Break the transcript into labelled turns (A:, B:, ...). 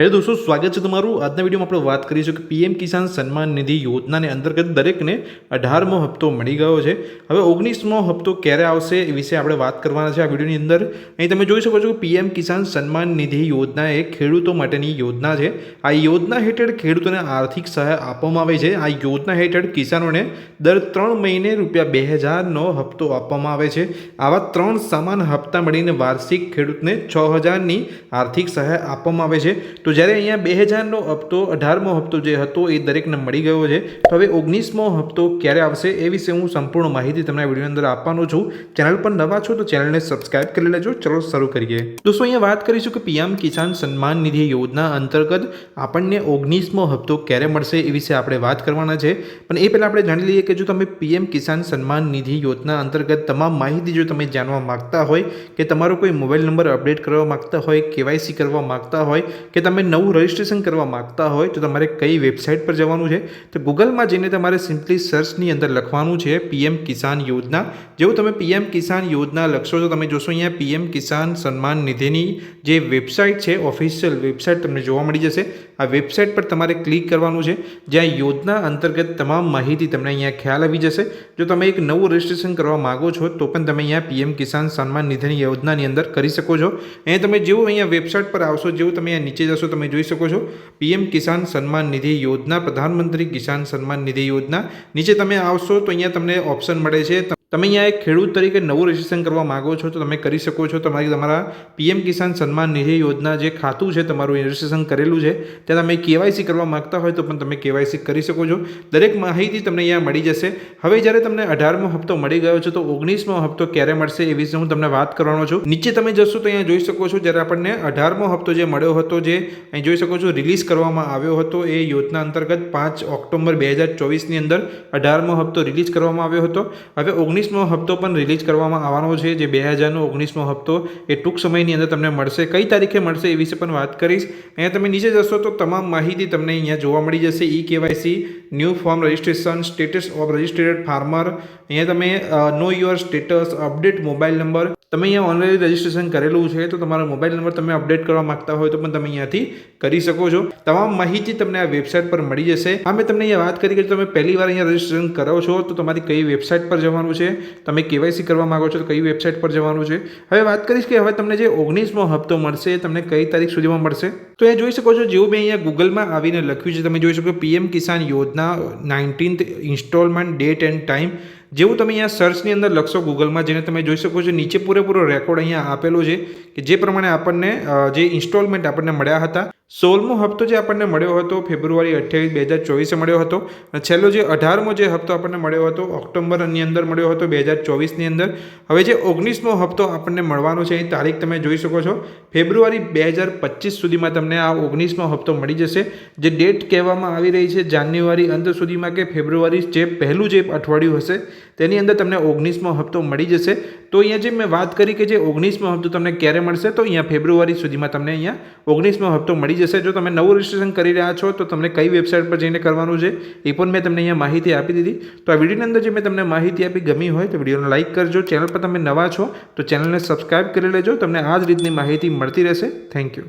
A: હે દોસ્તો, સ્વાગત છે તમારું. આજના વિડીયોમાં આપણે વાત કરીશું કે પીએમ કિસાન સન્માન નિધિ યોજનાને અંતર્ગત દરેકને અઢારમો હપ્તો મળી ગયો છે. હવે ઓગણીસમો હપ્તો ક્યારે આવશે એ વિશે આપણે વાત કરવાના છે આ વિડીયોની અંદર. અહીં તમે જોઈ શકો છો કે પીએમ કિસાન સન્માન નિધિ યોજના એ ખેડૂતો માટેની યોજના છે. આ યોજના હેઠળ ખેડૂતોને આર્થિક સહાય આપવામાં આવે છે. આ યોજના હેઠળ કિસાનોને દર ત્રણ મહિને રૂપિયા બે હજારનો હપ્તો આપવામાં આવે છે. આવા ત્રણ સમાન હપ્તા મળીને વાર્ષિક ખેડૂતને છ હજારની આર્થિક સહાય આપવામાં આવે છે. તો જ્યારે અહીંયા બે હજારનો હપ્તો, અઢારમો હપ્તો જે હતો એ દરેકને મળી ગયો છે, તો હવે ઓગણીસમો હપ્તો ક્યારે આવશે એ વિશે હું સંપૂર્ણ માહિતી તમને આ અંદર આપવાનો છું. ચેનલ પર નવા છો તો ચેનલને સબસ્ક્રાઇબ કરી લેજો. ચલો શરૂ કરીએ. દોસ્તો, અહીંયા વાત કરીશું કે પીએમ કિસાન સન્માન નિધિ યોજના અંતર્ગત આપણને ઓગણીસમો હપ્તો ક્યારે મળશે એ વિશે આપણે વાત કરવાના છે. પણ એ પહેલાં આપણે જાણી લઈએ કે જો તમે પીએમ કિસાન સન્માન નિધિ યોજના અંતર્ગત તમામ માહિતી જો તમે જાણવા માગતા હોય, કે તમારો કોઈ મોબાઈલ નંબર અપડેટ કરવા માગતા હોય, કેવાયસી કરવા માગતા હોય, કે તમે નવું રજિસ્ટ્રેશન કરવા માગતા હોય તો તમારે કઈ વેબસાઇટ પર જવાનું છે? તો ગૂગલમાં જઈને તમારે સિમ્પલી સર્ચની અંદર લખવાનું છે પીએમ કિસાન યોજના. જેવું તમે પીએમ કિસાન યોજના લખશો તો તમે જોશો અહીંયા પીએમ કિસાન સન્માન નિધિની જે વેબસાઇટ છે, ઓફિશિયલ વેબસાઇટ તમને જોવા મળી જશે. આ વેબસાઇટ પર તમારે ક્લિક કરવાનું છે. જ્યાં યોજના અંતર્ગત તમામ માહિતી તમને અહીંયા ખ્યાલ આવી જશે. જો તમે એક નવું રજિસ્ટ્રેશન કરવા માગો છો તો પણ તમે અહીંયા પીએમ કિસાન સન્માન નિધિની યોજનાની અંદર કરી શકો છો. અહીંયા તમે જેવું અહીંયા વેબસાઇટ પર આવશો, જેવું તમે અહીંયા નીચે જશો તમે જોઈ શકો છો. પીએમ કિસાન સન્માન નિધિ યોજના, પ્રધાનમંત્રી કિસાન સન્માન નિધિ યોજના. નીચે તમે આવશો તો અહીંયા તમને ઓપ્શન મળે છે. તમે અહીંયા એક ખેડૂત તરીકે નવું રજિસ્ટ્રેશન કરવા માગો છો, તો તમે કરી શકો છો. તમારી તમારા પીએમ કિસાન સન્માન નિધિ યોજના જે ખાતું છે તમારું રજિસ્ટ્રેશન કરેલું છે, ત્યાં તમે કેવાયસી કરવા માગતા હોય તો પણ તમે કેવાયસી કરી શકો છો. દરેક માહિતી તમને અહીંયા મળી જશે. હવે જ્યારે તમને અઢારમો હપ્તો મળી ગયો છે, તો ઓગણીસમો હપ્તો ક્યારે મળશે એ વિશે હું તમને વાત કરવાનો છું. નીચે તમે જશો તો અહીંયા જોઈ શકો છો, જ્યારે આપણને અઢારમો હપ્તો જે મળ્યો હતો, જે અહીં જોઈ શકો છો રિલીઝ કરવામાં આવ્યો હતો, એ યોજના અંતર્ગત પાંચ ઓક્ટોબર બે હજાર ચોવીસની અંદર અઢારમો હપ્તો રિલીઝ કરવામાં આવ્યો હતો. હવે ઓગણીસમો હપ્તો પણ રિલીઝ કરવામાં આવવાનો છે, જે બે હજારનો ઓગણીસમો હપ્તો એ ટૂંક સમયની અંદર તમને મળશે. કઈ તારીખે મળશે એ વિશે પણ વાત કરીશ. અહીંયા તમે નીચે જશો તો તમામ માહિતી તમને અહીંયા જોવા મળી જશે. E KYC new form registration status of registered farmer અહીંયા તમે know your status update mobile number તમે અહીંયા ઓનલાઈન રજિસ્ટ્રેશન કરેલું છે, તો તમારો મોબાઈલ નંબર તમે અપડેટ કરવા માંગતા હોય તો પણ તમે અહીંયાથી કરી શકો છો. તમામ માહિતી તમને આ વેબસાઇટ પર મળી જશે. આ મેં તમને અહીંયા વાત કરી કે તમે પહેલી વાર અહીંયા રજિસ્ટ્રેશન કરો છો, તો તમારી કઈ વેબસાઇટ પર જવાનું છે? તમે કેવાયસી કરવા માંગો છો, તો કઈ વેબસાઇટ પર જવાનું છે? હવે વાત કરીશ કે હવે તમને જે ઓગણીસમો હપ્તો મળશે, તમને કઈ તારીખ સુધીમાં મળશે? તો એ જોઈ શકો છો, જેવું મેં અહીંયા ગૂગલમાં આવીને લખ્યું છે, તમે જોઈ શકો પીએમ કિસાન યોજના nineteenth installment date and time જેવું તમે અહીંયા સર્ચની અંદર લખશો ગૂગલમાં જેને તમે જોઈ શકો છો, નીચે પૂરેપૂરો રેકોર્ડ અહીંયા આપેલો છે, કે જે પ્રમાણે આપણને જે ઇન્સ્ટોલમેન્ટ આપણને મળ્યા હતા સોળમો હપ્તો જે આપણને મળ્યો હતો, ફેબ્રુઆરી અઠ્યાવીસ, બે હજાર ચોવીસે મળ્યો હતો અને છેલ્લો જે અઢારમો જે હપ્તો આપણને મળ્યો હતો, ઓક્ટોબરની અંદર મળ્યો હતો, બે હજાર ચોવીસની અંદર. હવે જે ઓગણીસમો હપ્તો આપણને મળવાનો છે એ તારીખ તમે જોઈ શકો છો. ફેબ્રુઆરી બે હજાર પચીસ સુધીમાં તમને આ ઓગણીસમો હપ્તો મળી જશે. જે ડેટ કહેવામાં આવી રહી છે, જાન્યુઆરી અંત સુધીમાં કે ફેબ્રુઆરી જે પહેલું જે અઠવાડિયું હશે, તેની અંદર તમને ઓગણીસમો હપ્તો મળી જશે. તો અહીંયા જે મેં વાત કરી કે જે ઓગણીસમો હપ્તો તમને ક્યારે મળશે, તો અહીંયા ફેબ્રુઆરી સુધીમાં તમને અહીંયા ઓગણીસમો હપ્તો મળી જશે, જો તમે નવું રજિસ્ટ્રેશન કરી રહ્યા છો, તો તમને કઈ વેબસાઇટ પર જઈને કરવાનું છે, એ પણ મેં તમને અહીંયા માહિતી આપી દીધી. તો આ વિડીયોની અંદર જે મેં તમને માહિતી આપી ગમી હોય, તો વિડીયોને લાઇક કરજો. ચેનલ પર તમે નવા છો, તો ચેનલને સબસ્ક્રાઈબ કરી લેજો. તમને આ જ રીતની માહિતી મળતી રહેશે. Thank you